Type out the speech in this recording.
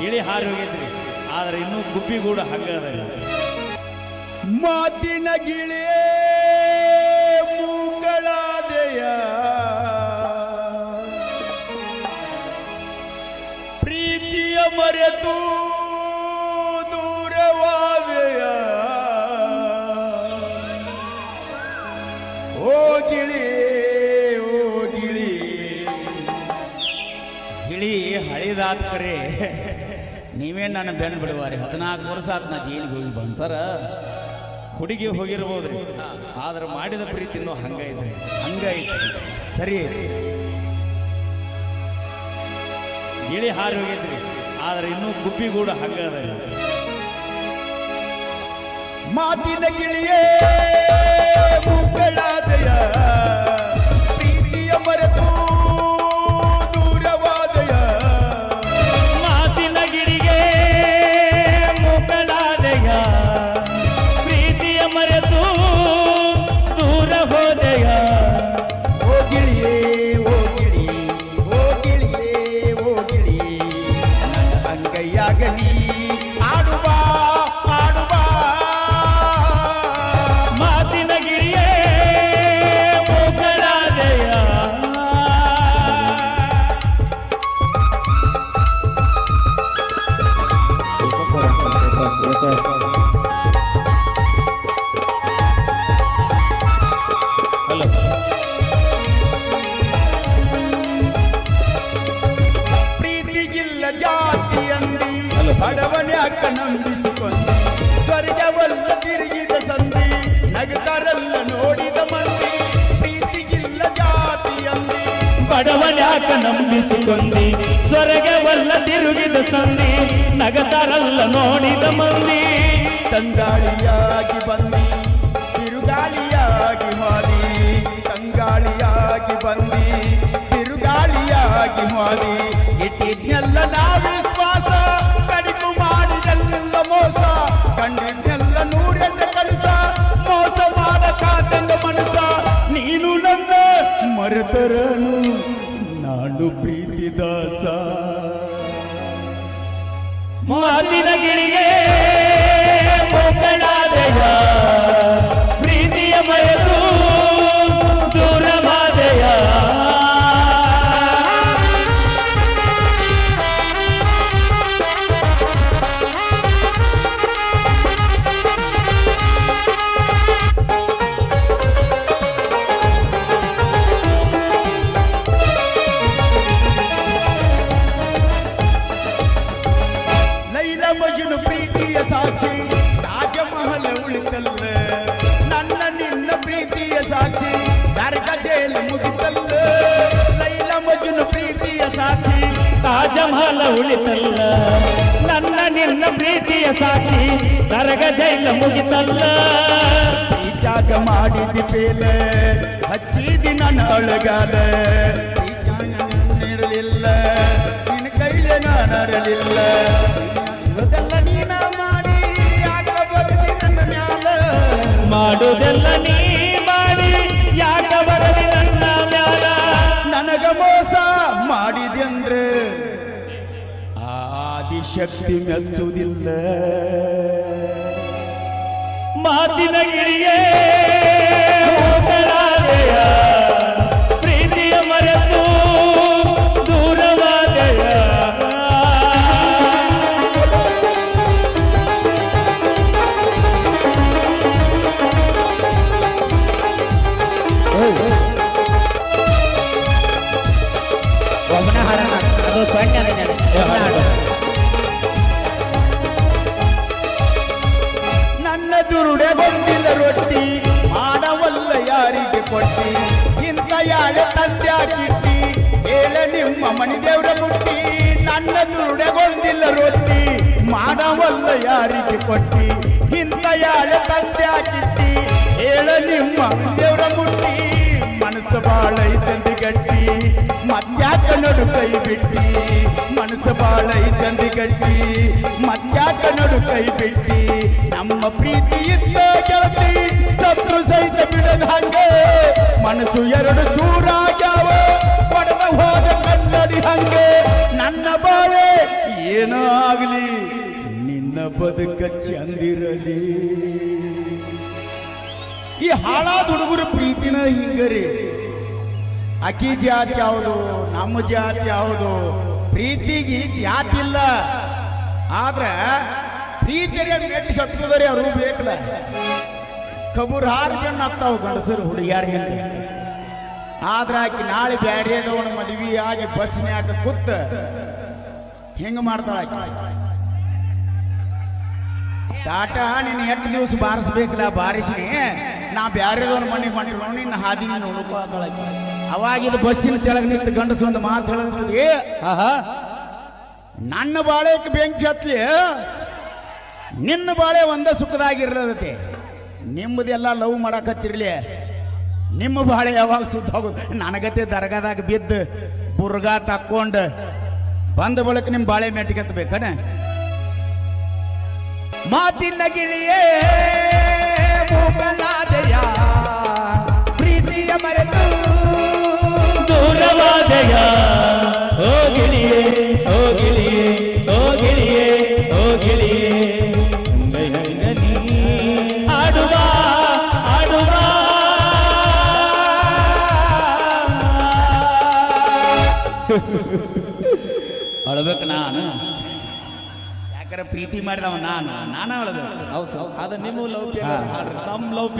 ಗಿಳಿ ಹಾರಿ ಹೋಗೈತ್ರಿ. ಆದ್ರೆ ಇನ್ನೂ ಗುಬ್ಬಿಗೂಡು ಕೂಡ ಅದ ಮಾತಿನ ಗಿಳಿ ಮೂಗಳಾದೆಯ ಪ್ರೀತಿಯ ಮರೆತು ದೂರವಾದೆಯ. ಓ ಗಿಳಿ ಓ ಗಿಳಿ. ಗಿಳಿ ಹಳಿದಾತ್ ಕರೆ. ನೀವೇ ನನ್ನ ಬೆನ್ನು ಬಿಡುವಾರಿ. ಹದಿನಾಲ್ಕು ವರ್ಷ ಆತು ನಾ ಜೈಲಿಗೆ ಹೋಗಿ ಬಂದ್. ಸರ ಹುಡುಗಿ ಹೋಗಿರ್ಬೋದು ಆದ್ರೆ ಮಾಡಿದ ಪ್ರೀತಿ ಇನ್ನೂ ಹಂಗ ಇದೆ ಹಂಗೈತಿ ಸರಿ ಐತಿ ಗಿಳಿ ಹಾರಿ ಹೋಗಿದ್ರಿ ಆದ್ರೆ ಇನ್ನೂ ಗುಬ್ಬಿಗೂಡು ಹಂಗ ಅದ. ಮಾತಿನ ಗಿಳಿಯೇ. ಅಂಗೈಯಾಗಲಿ ಆಡುವ ಆಡುವ ಮಾತಿನ ಗಿಳಿಯೇ ಮುಕ್ಕಲಾದೆಯ ಹಲೋ ಬಡವನ್ಯಾಕ ನಂಬಿಸಿಕೊಂಡಿ ಸ್ವರ್ಗವಲ್ಲ ತಿರುಗಿದ ಸಂಧಿ ನಗತರಲ್ಲ ನೋಡಿದ ಮಂದಿ ಪ್ರೀತಿಗಿಲ್ಲ ಜಾತಿಯಲ್ಲಿ ಬಡವನ ಬಡವನ್ಯಾಕ ನಂಬಿಸಿಕೊಂಡಿ ಸ್ವರ್ಗವಲ್ಲ ತಿರುಗಿದ ಸಂಧಿ ನಗತರಲ್ಲ ನೋಡಿದ ಮಂದಿ. ತಂಗಾಳಿಯಾಗಿ ಬಂದಿ ತಿರುಗಾಳಿಯಾಗಿ ಮಾದಿ ತಂಗಾಳಿಯಾಗಿ ಬಂದಿ ತಿರುಗಾಳಿಯಾಗಿ ಮಾದಿ ಇಟ್ಟಿದ್ನೆಲ್ಲ ನಾ ಮಾತಿನ ಗಿಳಿಗೆ ತಾಜಮಹಲ ಉಳಿತಲ್ಲ. ನನ್ನ ನಿನ್ನ ಪ್ರೀತಿಯ ಸಾಕ್ಷಿ ನರಗ ಜೈಲ ಮುಗಿತಲ್ಲ. ಪ್ರೀತ್ಯಾಗ ಮಾಡಿದಿ ಪೇಲ ಹಚ್ಚಿದಿ ನನ್ನ ಅಳಗಾದ. ನೀಡಲಿಲ್ಲ ನಿನ್ನ ಕೈಲೆ ನಾನರಲಿಲ್ಲ ಇದೆಲ್ಲ ನೀನ ಮಾಡಿ ಯಾಕ ನನ್ನ ಮ್ಯಾಲ? ಮಾಡುವುದೆಲ್ಲ ನೀ ಮಾಡಿ ಯಾಕ ಬರಲಿ ನನ್ನ ಮ್ಯಾಲ? ನನಗ ಮೋಸ ಮಾಡಿದ್ಯಂದ್ರೆ ಶಕ್ತಿ ಮೆಚ್ಚುವುದಿಲ್ಲ. ಮಾತಿನ ಗಿರಿಯೇ ಪ್ರೀತಿಯ ಮರೆತು ದೂರವಾದಯ. ಒಬ್ಬನ ದುರುಡೆ ಬಂದಿಲ್ಲ ರೊಟ್ಟಿ ಮಾಡವಲ್ಲ ಯಾರಿಗೆ ಕೊಟ್ಟಿ? ಇಂಥ ಯಾಳೆ ತಂದ್ಯಾಕಿಟ್ಟಿ ಹೇಳ ನಿಮ್ಮ ಮಣಿದೇವ್ರ ದೇವ್ರ ಮುಟ್ಟಿ? ನನ್ನ ದುರುಡೆ ಬಂದಿಲ್ಲ ರೊಟ್ಟಿ ಮಾಡವಲ್ಲ ಯಾರಿಗೆ ಕೊಟ್ಟಿ? ಇಂಥ ಯಾಳೆ ತಂದ್ಯಾಕಿಟ್ಟಿ ಹೇಳ ನಿಮ್ಮ ದೇವ್ರ ಮುಟ್ಟಿ? ಮನಸ್ಸು ಬಾಳ ಐತಂದಿ ಗಟ್ಟಿ ಮತ್ಯಾಕ ನಡು ಕೈ ಬಿಟ್ಟಿ? ಮನಸ್ಸು ಬಾಳ ಐತಂದಿ ಗಟ್ಟಿ ಮತ್ಯಾಕ ನಡು ಕೈ ಬಿಟ್ಟಿ? ನಮ್ಮ ಪ್ರೀತಿ ಮನಸ್ಸು ಎರಡು ಚೂರಾಗ್ಯಾವ. ಪಡೆದ ಹೋದ ಕನ್ನಡಿ ಹಂಗೆ. ನನ್ನ ಬಾಳೆ ಏನೋ ಆಗಲಿ ನಿನ್ನ ಬದುಕ ಚಂದಿರಲಿ. ಈ ಹಾಳಾದ ಹುಡುಗರ ಪ್ರೀತಿನ ಹಿಂಗರಿ ಅಕ್ಕಿ ಜಾತಿ ಯಾವುದು? ನಮ್ಮ ಜಾತಿ ಯಾವುದು? ಪ್ರೀತಿಗೆ ಜಾತಿ ಇಲ್ಲ. ಆದ್ರೆ ಪ್ರೀತಿಯ ನೆಟ್ಟು ಕತ್ತದರಿ ಅವರು ಬೇಕಲ್ಲ. ಕಬೂರ್ ಹಾರ್ಕೊಂಡು ಆಗ್ತಾವ ಗಂಡಸರು ಹುಡುಗಿಯಾರಿಗೆ ಆದ್ರ ಆಕಿ ನಾಳೆ ಬ್ಯಾರೇದವನ ಮದುವೆ ಆಗಿ ಬಸ್ನ್ಯಾಗ ಕುತ್ತ ಹಿಂಗ ಮಾಡ್ತಾಳ ಟಾಟಾ ನಿನ್ನ ಎಂಟು ದಿವಸ ಬಾರಿಸ್ಬೇಕಲ್ಲ ಬಾರಿಸಿ ನಾ ಬ್ಯಾರೇದವನ ಮನೆಗೆ ಮಾಡಿರೋ ನಿನ್ನ ಹಾದಿ ನೋಡ್ಕೋತಾಳ ಆಕಿ. ಅವಾಗಿದ ಬಸ್ಸಿನ ತೆಳಗ್ ನಿಂತು ಗಂಡಸ ಒಂದು ಮಾತು ಹೇಳಿ ನನ್ನ ಬಾಳೆಗೆ ಬೆಂಕಿ ಹತ್ಲಿ ನಿನ್ನ ಬಾಳೆ ಒಂದ ಸುಖದಾಗಿರ್ಲದತೆ ನಿಮ್ಮದೆಲ್ಲ ಲವ್ ಮಾಡಾಕತ್ತಿರ್ಲಿ. ನಿಮ್ಮ ಬಾಳೆ ಯಾವಾಗ ಸುತ್ತ ಹೋಗುದು? ನನಗತ್ತೆ ದರ್ಗಾದಾಗ ಬಿದ್ದು ಬುರ್ಗಾ ತಕ್ಕೊಂಡು ಬಂದ ಬಳಿಕ ನಿಮ್ಮ ಬಾಳೆ ಮೆಟ್ಟಿಗೆತ್ತಬೇಕನ ಮಾತಿನ ಗಿಳಿಯೇ ಪ್ರೀತಿಯ ಮರೆತು ದೂರವಾದೆಯ ಅಳ್ಬೇಕು ನಾನು. ಯಾಕಂದ್ರೆ ಪ್ರೀತಿ ಮಾಡಿದವ ನಾನು. ನಾನು ಅಳ್ಬೇಕು ಅದು ನಿಮ್ಮ ಲವ್ ನಮ್ಮ ಲವ್